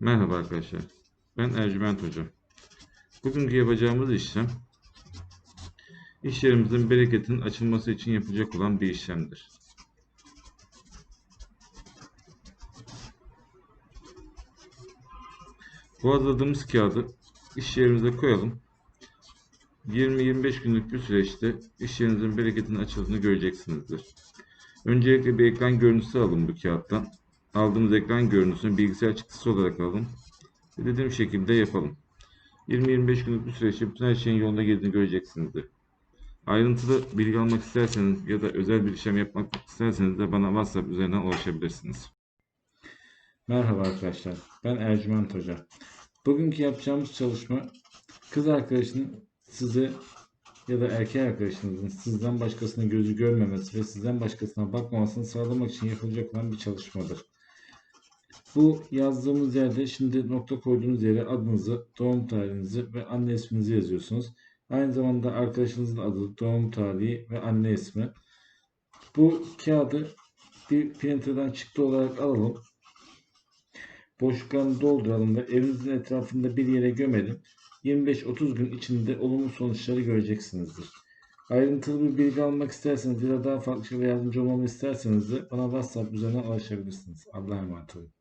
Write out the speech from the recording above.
Merhaba arkadaşlar. Ben Ercüment Hoca. Bugünkü yapacağımız işlem iş yerimizin bereketinin açılması için yapılacak olan bir işlemdir. Bu hazırladığımız kağıdı iş yerimize koyalım. 20-25 günlük bir süreçte iş yerinizin bereketinin açıldığını göreceksinizdir. Öncelikle bir ekran görüntüsü alın bu kağıttan. Aldığımız ekran görüntüsünü bilgisayar çıktısı olarak alın. Ve dediğim şekilde yapalım. 20-25 günlük bir süreçte bütün her şeyin yolunda girdiğini göreceksinizdir. Ayrıntılı bilgi almak isterseniz ya da özel bir işlem yapmak isterseniz de bana WhatsApp üzerinden ulaşabilirsiniz. Merhaba arkadaşlar, ben Ercüment Hoca. Bugünkü yapacağımız çalışma kız arkadaşının size ya da erkek arkadaşınızın sizden başkasına gözü görmemesi ve sizden başkasına bakmamasını sağlamak için yapılacak olan bir çalışmadır. Bu yazdığımız yerde şimdi nokta koyduğunuz yere adınızı, doğum tarihinizi ve anne isminizi yazıyorsunuz. Aynı zamanda arkadaşınızın adı, doğum tarihi ve anne ismi. Bu kağıdı bir printer'dan çıktı olarak alalım. Boşluklarını dolduralım ve evinizin etrafında bir yere gömelim. 25-30 gün içinde olumlu sonuçları göreceksinizdir. Ayrıntılı bir bilgi almak isterseniz ya da daha farklı şeyler yardımcı olmamı isterseniz de bana WhatsApp üzerinden ulaşabilirsiniz. Allah'a emanet olun.